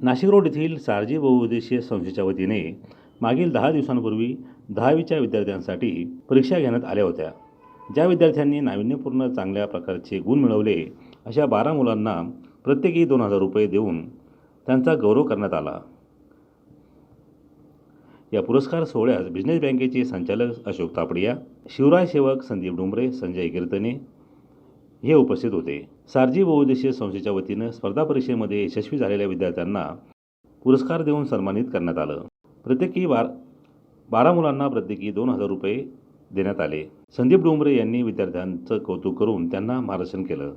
Nashik road येथील सारजी बहुउद्देशीय संस्थेच्या वतीने मागील दहा दिवसांपूर्वी दहावीच्या विद्यार्थ्यांसाठी परीक्षा घेण्यात आल्या होत्या. ज्या विद्यार्थ्यांनी नाविन्यपूर्ण चांगल्या प्रकारचे गुण मिळवले अशा बारा मुलांना प्रत्येकी दोन हजार रुपये देऊन त्यांचा गौरव करण्यात आला. या पुरस्कार सोहळ्यास बिझनेस बँकेचे संचालक अशोक तापडिया शिवराय सेवक संदीप डुंबरे संजय कीर्तने हे उपस्थित होते. सारजी बहुउद्देशीय संस्थेच्या वतीनं स्पर्धा परीक्षेमध्ये यशस्वी झालेल्या विद्यार्थ्यांना पुरस्कार देऊन सन्मानित करण्यात आलं. प्रत्येकी बार बारा मुलांना प्रत्येकी दोन हजार रुपये देण्यात आले. संदीप डोंबरे यांनी विद्यार्थ्यांचं कौतुक करून त्यांना मार्गदर्शन केलं.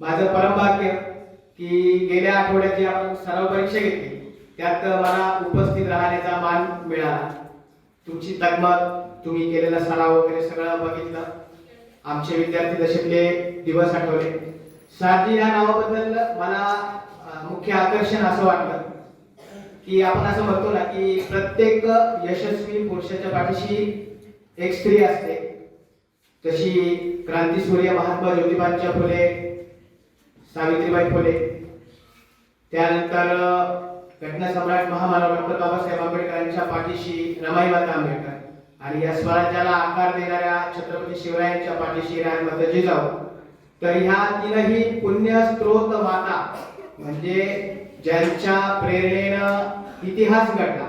माझं परमभाग्य की गेल्या आठवड्यात जी आपण सराव परीक्षा घेतली. त्यात मला उपस्थित राहण्याचा मान मिळाला. तुमची तगमग तुम्ही केलेला सराव वगैरे सगळं बघितलं. आमचे विद्यार्थी दशकले दिवस आठवले. सारजी या नावाबद्दल मला मुख्य आकर्षण असं वाटलं की आपण असं म्हणतो ना की प्रत्येक यशस्वी पुरुषाच्या पाठीशी एक स्त्री असते. तशी क्रांती सूर्य महात्मा ज्योतिबांच्या फुले सावित्रीबाई फुले. त्यानंतर घटनासम्राट महामानव डॉक्टर बाबासाहेब आंबेडकरांच्या पाठीशी रमाईमाता आंबेडकर. आणि या स्वराज्याला आकार देणाऱ्या छत्रपती शिवरायांच्या पाठीशी रायमाता जिजाऊ तर ह्या तीनही पुण्य स्त्रोत माता म्हणजे ज्यांच्या प्रेरणेनं इतिहास घडला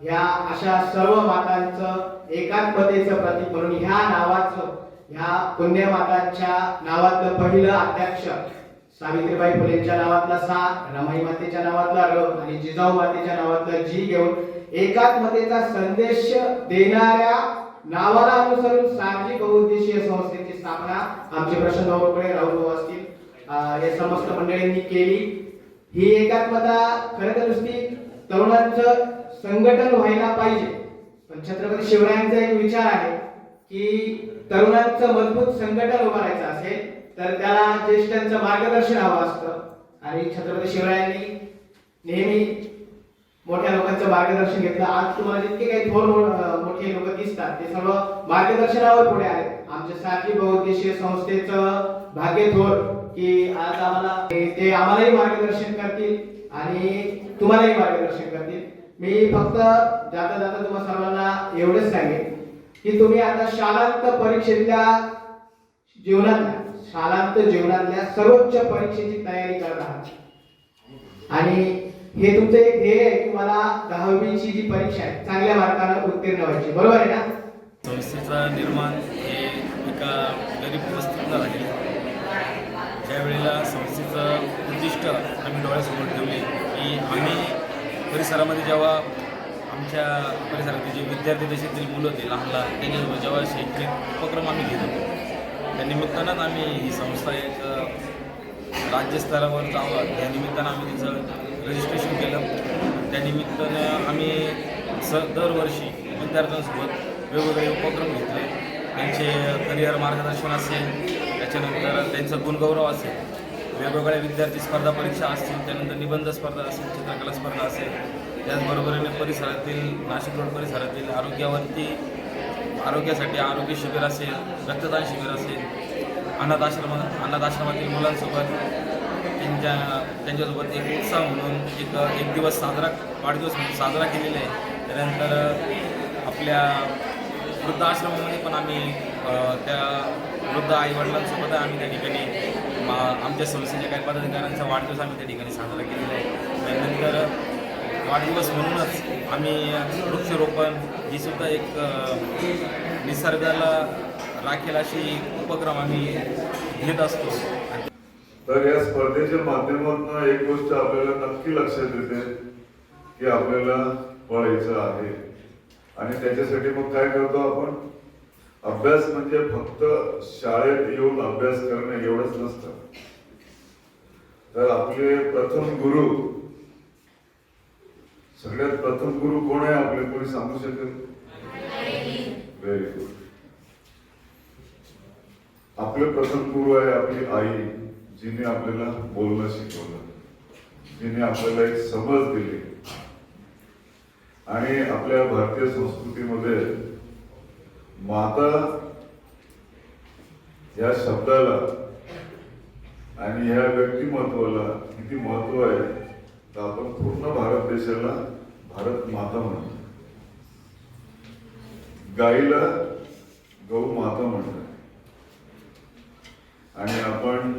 ह्या अशा सर्व मातांचं एकात्मतेचं प्रतीक म्हणून ह्या नावाचं ह्या पुण्यमातांच्या नावातलं पहिलं अध्यक्षर सावित्रीबाई फुलेंच्या नावातला सा रमाई मातेच्या नावातला र आणि जिजाऊ मातेच्या नावातला जी घेऊन एकात्मतेचा संदेश देणाऱ्या नावाला अनुसरून सार्वजनिक बहुउद्देशीय संस्थेची स्थापना आमचे प्रशांत भाऊ रोकडे राहुल भाऊ असतील हे या समस्त मंडळींनी केली. ही एकात्मता खरं तर नुसती तरुणांचं संघटन व्हायला पाहिजे. पण छत्रपती शिवरायांचा एक विचार आहे की तरुणांचं मजबूत संघटन उभारायचं असेल तर त्याला ज्येष्ठांचं मार्गदर्शन हवं असतं. आणि छत्रपती शिवरायांनी नेहमी मोठ्या लोकांचं मार्गदर्शन घेतलं. आज तुम्हाला जितके काही थोर मोठे लोक दिसतात ते सर्व मार्गदर्शनावर पुढे आले आमच्या सारखी बहुउद्देशीय संस्थेचं भाग्य थोर की आज आम्हाला ते- आम्हालाही मार्गदर्शन करतील आणि तुम्हालाही मार्गदर्शन करतील. मी फक्त जाता जाता तुम्हा सर्वांना एवढंच सांगेन की तुम्ही आता शालांत परीक्षेतल्या जीवनातल्या शालांत जीवनातल्या सर्वोच्च परीक्षेची तयारी करत आहात. आणि हे तुमचं एक ध्येय आहे की मला दहावीची जी परीक्षा आहे चांगल्या मार्काने उत्तीर्ण व्हायची. बरोबर आहे ना? निर्माण हे एका गरीब परिस्थितीनं राहील ज्या वेळेला संस्थेचं उद्दिष्ट आम्ही डोळ्यासमोर ठेवले की आम्ही परिसरामध्ये जेव्हा आमच्या परिसरातील जे विद्यार्थी देशातील मुलं होते लहान लहान त्यांच्यासोबत जेव्हा शैक्षणिक उपक्रम आम्ही घेत होतो त्या निमित्तानंच आम्ही ही संस्था एक राज्यस्तरावर जावं त्या निमित्तानं आम्ही तिचं रजिस्ट्रेशन केलं. त्यानिमित्तानं आम्ही स दरवर्षी विद्यार्थ्यांसोबत वेगवेगळे उपक्रम घेतले. त्यांचे करिअर मार्गदर्शन असेल त्याच्यानंतर त्यांचा गुणगौरव असेल वेगवेगळ्या विद्यार्थी स्पर्धा परीक्षा असतील त्यानंतर निबंध स्पर्धा असेल चित्रकला स्पर्धा असेल त्याचबरोबरीने परिसरातील नाशिक रोड परिसरातील आरोग्यावरती आरोग्यासाठी आरोग्य शिबिर असेल रक्तदान शिबिर असेल अनाथ आश्रम अनाथ आश्रमातील मुलांसोबत त्यांच्या त्यांच्यासोबत एक उत्साह म्हणून एक एक दिवस साजरा वाढदिवस म्हणून साजरा केलेला आहे. त्यानंतर आपल्या वृद्धाश्रमामध्ये पण आम्ही त्या वृद्ध आईवडिलांसोबत आम्ही त्या ठिकाणी आमच्या संस्थेच्या काही पदाधिकाऱ्यांचा वाढदिवस आम्ही त्या ठिकाणी साजरा केलेला आहे. त्यानंतर वाढदिवस म्हणूनच आम्ही वृक्षरोपण ही सुद्धा एक निसर्गाला राखेल अशी उपक्रम आम्ही घेत असतो. तर या स्पर्धेच्या माध्यमातून एक गोष्ट आपल्याला नक्की लक्षात येते की आपल्याला पळायचं आहे. आणि त्याच्यासाठी मग काय करतो आपण? अभ्यास म्हणजे फक्त शाळेत येऊन अभ्यास करणे एवढंच नसतं. तर आपले प्रथम गुरु सगळ्यात प्रथम गुरु कोण आहे आपले? कोणी सांगू शकेल? व्हेरी गुड आपले प्रथम गुरु आहे आपली आई जिने आपल्याला बोलणं शिकवलं. जिने आपल्याला एक समज दिली. आणि आपल्या भारतीय संस्कृतीमध्ये माता या शब्दाला आणि ह्या व्यक्तिमत्वाला किती महत्त्व आहे तर आपण पूर्ण भारत देशाला भारत माता म्हणतो. गाईला गौ माता म्हणतात. आणि आपण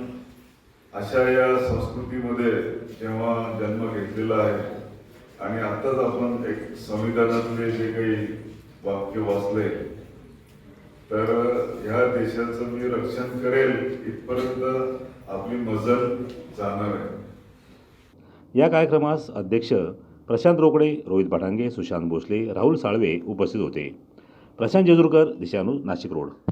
अशा या संस्कृतीमध्ये जेव्हा जन्म घेतलेला आहे आणि आत्ताच आपण एक संविधानातले जे काही वाक्य वाचले तर ह्या देशाचं मी रक्षण करेल इथपर्यंत आपली मजल जाणार आहे. या कार्यक्रमास अध्यक्ष प्रशांत रोकडे रोहित भाटांगे सुशांत भोसले राहुल साळवे उपस्थित होते. प्रशांत जेजुरकर दिशानू नाशिक रोड.